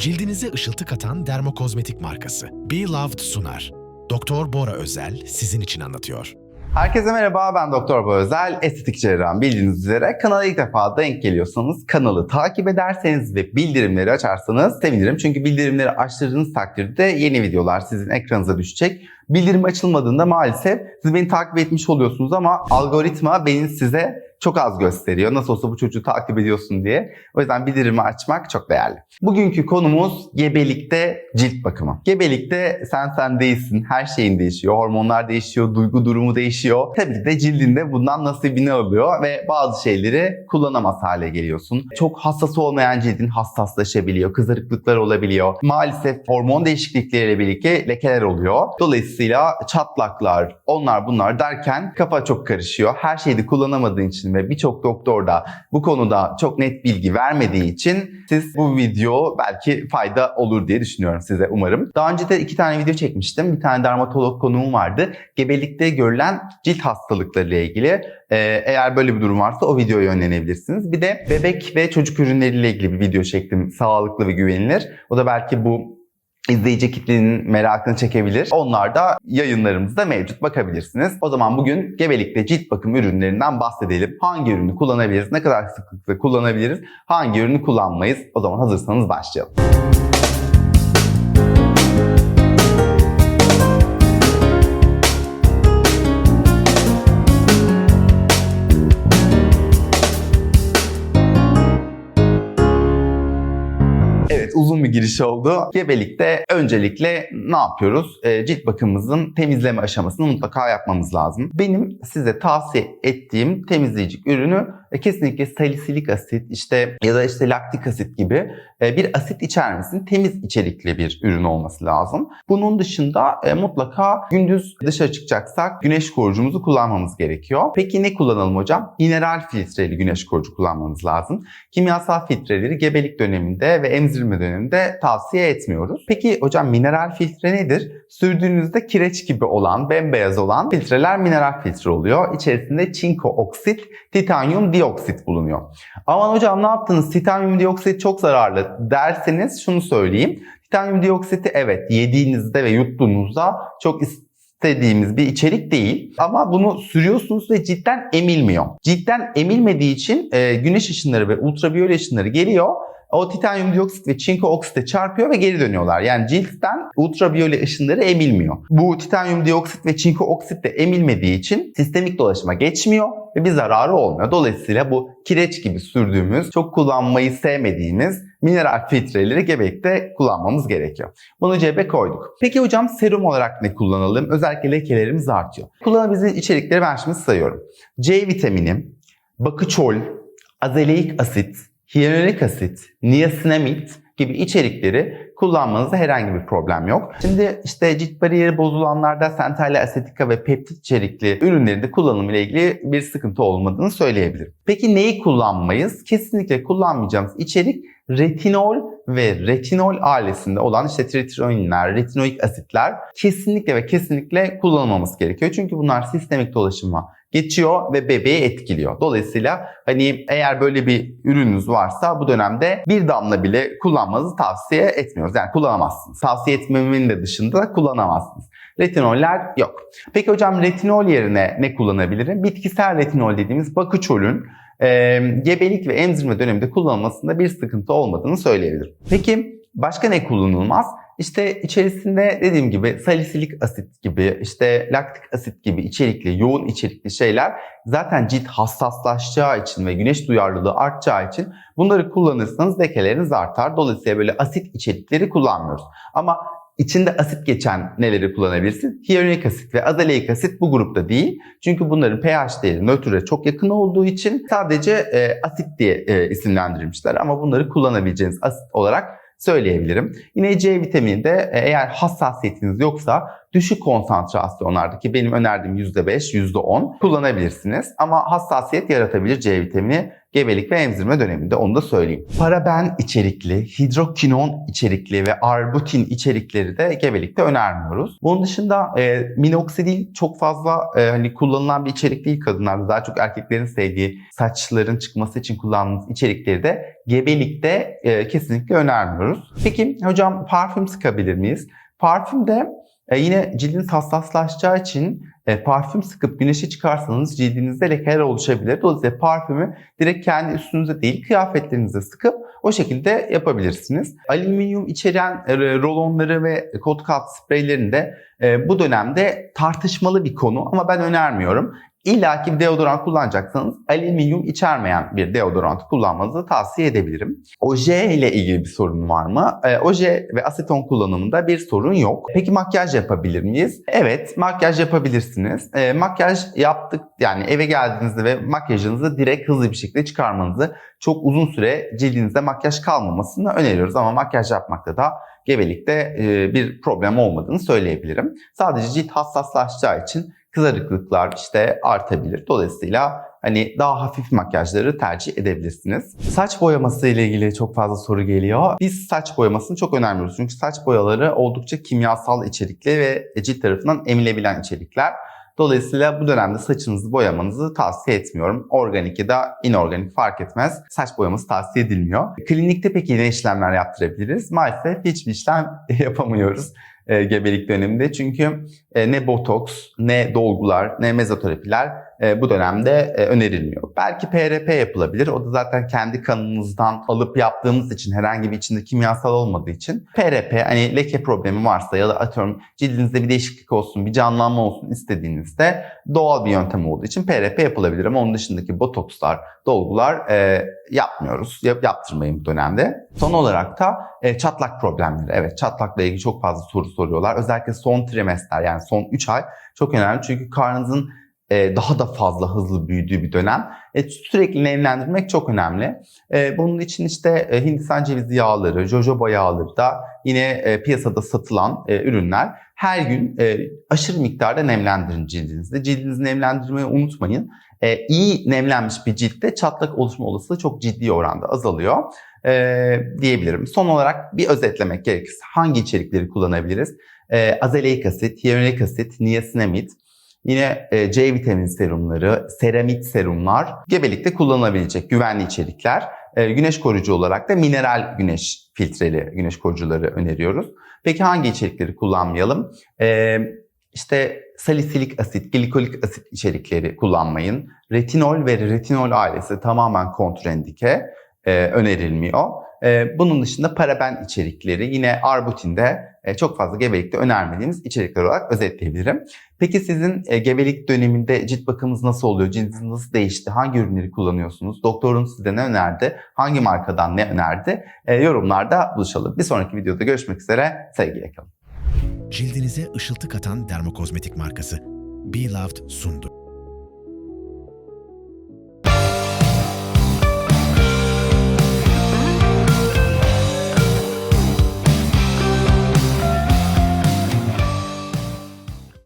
Cildinize ışıltı katan dermokozmetik markası Be Loved sunar. Doktor Bora Özel sizin için anlatıyor. Herkese merhaba ben Doktor Bora Özel, estetik cerrahım. Bildiğiniz üzere kanala ilk defa denk geliyorsanız kanalı takip ederseniz ve bildirimleri açarsanız sevinirim. Çünkü bildirimleri açtırdığınız takdirde yeni videolar sizin ekranınıza düşecek. Bildirim açılmadığında maalesef siz beni takip etmiş oluyorsunuz ama algoritma beni size çok az gösteriyor. Nasıl olsa bu çocuğu takip ediyorsun diye. O yüzden bildirimi açmak çok değerli. Bugünkü konumuz gebelikte cilt bakımı. Gebelikte sen sen değilsin. Her şeyin değişiyor. Hormonlar değişiyor. Duygu durumu değişiyor. Tabii ki de cildinde bundan nasibini alıyor ve bazı şeyleri kullanamaz hale geliyorsun. Çok hassas olmayan cildin hassaslaşabiliyor. Kızarıklıklar olabiliyor. Maalesef hormon değişiklikleriyle birlikte lekeler oluyor. Dolayısıyla çatlaklar, onlar bunlar derken kafa çok karışıyor. Her şeyi de kullanamadığın için ve birçok doktor da bu konuda çok net bilgi vermediği için siz bu video belki fayda olur diye düşünüyorum size umarım. Daha önce de iki tane video çekmiştim. Bir tane dermatolog konuğum vardı. Gebelikte görülen cilt hastalıkları ile ilgili. Ee, eğer böyle bir durum varsa o videoya yönlenebilirsiniz. Bir de bebek ve çocuk ürünleriyle ilgili bir video çektim. Sağlıklı ve güvenilir. O da belki bu izleyici kitlenin merakını çekebilir. Onlar da yayınlarımızda mevcut bakabilirsiniz. O zaman bugün gebelikte cilt bakım ürünlerinden bahsedelim. Hangi ürünü kullanabiliriz? Ne kadar sıklıkla kullanabiliriz? Hangi ürünü kullanmayız? O zaman hazırsanız başlayalım. Bir giriş oldu. Gebelikte öncelikle ne yapıyoruz? Ee, cilt bakımımızın temizleme aşamasını mutlaka yapmamız lazım. Benim size tavsiye ettiğim temizleyici ürünü e, kesinlikle salisilik asit işte ya da işte laktik asit gibi e, bir asit içermesin temiz içerikli bir ürün olması lazım. Bunun dışında e, mutlaka gündüz dışarı çıkacaksak güneş koruyucumuzu kullanmamız gerekiyor. Peki ne kullanalım hocam? Mineral filtreli güneş koruyucu kullanmamız lazım. Kimyasal filtreleri gebelik döneminde ve emzirme döneminde tavsiye etmiyoruz. Peki hocam mineral filtre nedir? Sürdüğünüzde kireç gibi olan, bembeyaz olan filtreler mineral filtre oluyor. İçerisinde çinko oksit, titanyum dioksit bulunuyor. Aman hocam ne yaptınız? Titanyum dioksit çok zararlı derseniz şunu söyleyeyim. Titanyum dioksiti evet yediğinizde ve yuttuğunuzda çok istediğimiz bir içerik değil. Ama bunu sürüyorsunuz ve cidden emilmiyor. Cidden emilmediği için e, güneş ışınları ve ultraviyole ışınları geliyor. O titanyum dioksit ve çinko oksite çarpıyor ve geri dönüyorlar. Yani ciltten ultraviyole ışınları emilmiyor. Bu titanyum dioksit ve çinko oksit de emilmediği için sistemik dolaşıma geçmiyor ve bir zararı olmuyor. Dolayısıyla bu kireç gibi sürdüğümüz, çok kullanmayı sevmediğimiz mineral filtreleri gebelikte kullanmamız gerekiyor. Bunu cebe koyduk. Peki hocam serum olarak ne kullanalım? Özellikle lekelerimiz artıyor. Kullanabileceğiniz içerikleri ben şimdi sayıyorum. C vitamini, bakıçol, azeleik asit, hyaluronik asit, niasinamid gibi içerikleri kullanmanızda herhangi bir problem yok. Şimdi işte cilt bariyeri bozulanlarda sental asetika ve peptit içerikli ürünlerin de kullanımı ile ilgili bir sıkıntı olmadığını söyleyebilirim. Peki neyi kullanmayız? Kesinlikle kullanmayacağımız içerik retinol ve retinol ailesinde olan işte tritinoinler, retinoik asitler kesinlikle ve kesinlikle kullanılmaması gerekiyor. Çünkü bunlar sistemik dolaşıma geçiyor ve bebeği etkiliyor. Dolayısıyla hani eğer böyle bir ürününüz varsa bu dönemde bir damla bile kullanmanızı tavsiye etmiyoruz. Yani kullanamazsınız. Tavsiye etmemin de dışında da kullanamazsınız. Retinoller yok. Peki hocam retinol yerine ne kullanabilirim? Bitkisel retinol dediğimiz bakıçolün e, gebelik ve emzirme döneminde kullanılmasında bir sıkıntı olmadığını söyleyebilirim. Peki başka ne kullanılmaz? İşte içerisinde dediğim gibi salisilik asit gibi, işte laktik asit gibi içerikli, yoğun içerikli şeyler zaten cilt hassaslaşacağı için ve güneş duyarlılığı artacağı için bunları kullanırsanız lekeleriniz artar. Dolayısıyla böyle asit içerikleri kullanmıyoruz. Ama İçinde asit geçen neleri kullanabilirsin? Hyaluronik asit ve azaleik asit bu grupta değil. Çünkü bunların pH değeri nötre çok yakın olduğu için sadece e, asit diye e, isimlendirilmişler. Ama bunları kullanabileceğiniz asit olarak söyleyebilirim. Yine C vitamini de e, eğer hassasiyetiniz yoksa düşük konsantrasyonlardaki benim önerdiğim %5, %10 kullanabilirsiniz. Ama hassasiyet yaratabilir C vitamini gebelik ve emzirme döneminde onu da söyleyeyim. Paraben içerikli, hidrokinon içerikli ve arbutin içerikleri de gebelikte önermiyoruz. Bunun dışında e, minoksidil çok fazla e, hani kullanılan bir içerik değil kadınlarda. Daha çok erkeklerin sevdiği saçların çıkması için kullandığımız içerikleri de gebelikte e, kesinlikle önermiyoruz. Peki hocam parfüm sıkabilir miyiz? Parfüm de e, yine cildiniz hassaslaşacağı için e, parfüm sıkıp güneşe çıkarsanız cildinizde lekeler oluşabilir. Dolayısıyla parfümü direkt kendi üstünüze değil kıyafetlerinize sıkıp o şekilde yapabilirsiniz. Alüminyum içeren e, rolonları ve kot kat spreylerini de e, bu dönemde tartışmalı bir konu ama ben önermiyorum. İlla ki deodorant kullanacaksanız alüminyum içermeyen bir deodorant kullanmanızı tavsiye edebilirim. Oje ile ilgili bir sorun var mı? E, oje ve aseton kullanımında bir sorun yok. Peki makyaj yapabilir miyiz? Evet, makyaj yapabilirsiniz. E, makyaj yaptık yani eve geldiğinizde ve makyajınızı direkt hızlı bir şekilde çıkarmanızı çok uzun süre cildinizde makyaj kalmamasını öneriyoruz. Ama makyaj yapmakta da gebelikte e, bir problem olmadığını söyleyebilirim. Sadece cilt hassaslaşacağı için kızarıklıklar işte artabilir. Dolayısıyla hani daha hafif makyajları tercih edebilirsiniz. Saç boyaması ile ilgili çok fazla soru geliyor. Biz saç boyamasını çok önermiyoruz. Çünkü saç boyaları oldukça kimyasal içerikli ve cilt tarafından emilebilen içerikler. Dolayısıyla bu dönemde saçınızı boyamanızı tavsiye etmiyorum. Organik ya da inorganik fark etmez. Saç boyaması tavsiye edilmiyor. Klinikte peki ne işlemler yaptırabiliriz? Maalesef hiçbir işlem yapamıyoruz e, gebelik döneminde. Çünkü e, ne botoks, ne dolgular, ne mezoterapiler e, bu dönemde e, önerilmiyor. Belki PRP yapılabilir. O da zaten kendi kanınızdan alıp yaptığımız için herhangi bir içinde kimyasal olmadığı için PRP hani leke problemi varsa ya da atıyorum cildinizde bir değişiklik olsun, bir canlanma olsun istediğinizde doğal bir yöntem olduğu için PRP yapılabilir ama onun dışındaki botokslar, dolgular e, yapmıyoruz. Yap, yaptırmayın bu dönemde. Son olarak da e, çatlak problemleri. Evet çatlakla ilgili çok fazla soru soruyorlar. Özellikle son trimester yani son 3 ay çok önemli. Çünkü karnınızın daha da fazla hızlı büyüdüğü bir dönem. E, sürekli nemlendirmek çok önemli. E, bunun için işte e, Hindistan cevizi yağları, jojoba yağları da yine e, piyasada satılan e, ürünler. Her gün e, aşırı miktarda nemlendirin cildinizi. Cildinizi nemlendirmeyi unutmayın. E, iyi nemlenmiş bir ciltte çatlak oluşma olasılığı çok ciddi oranda azalıyor e, diyebilirim. Son olarak bir özetlemek gerekirse hangi içerikleri kullanabiliriz? E, azeleik asit, hyaluronik asit, niacinamide, Yine e, C vitamini serumları, seramit serumlar gebelikte kullanılabilecek güvenli içerikler. E, güneş koruyucu olarak da mineral güneş filtreli güneş koruyucuları öneriyoruz. Peki hangi içerikleri kullanmayalım? E, işte salisilik asit, glikolik asit içerikleri kullanmayın. Retinol ve retinol ailesi tamamen kontrendike e, önerilmiyor. E, bunun dışında paraben içerikleri yine arbutinde e, çok fazla gebelikte önermediğimiz içerikler olarak özetleyebilirim. Peki sizin e, gebelik döneminde cilt bakımınız nasıl oluyor? Cildiniz nasıl değişti? Hangi ürünleri kullanıyorsunuz? Doktorunuz size ne önerdi? Hangi markadan ne önerdi? E, yorumlarda buluşalım. Bir sonraki videoda görüşmek üzere. Sevgiyle kalın. Cildinize ışıltı katan dermokozmetik markası Be Loved sundu.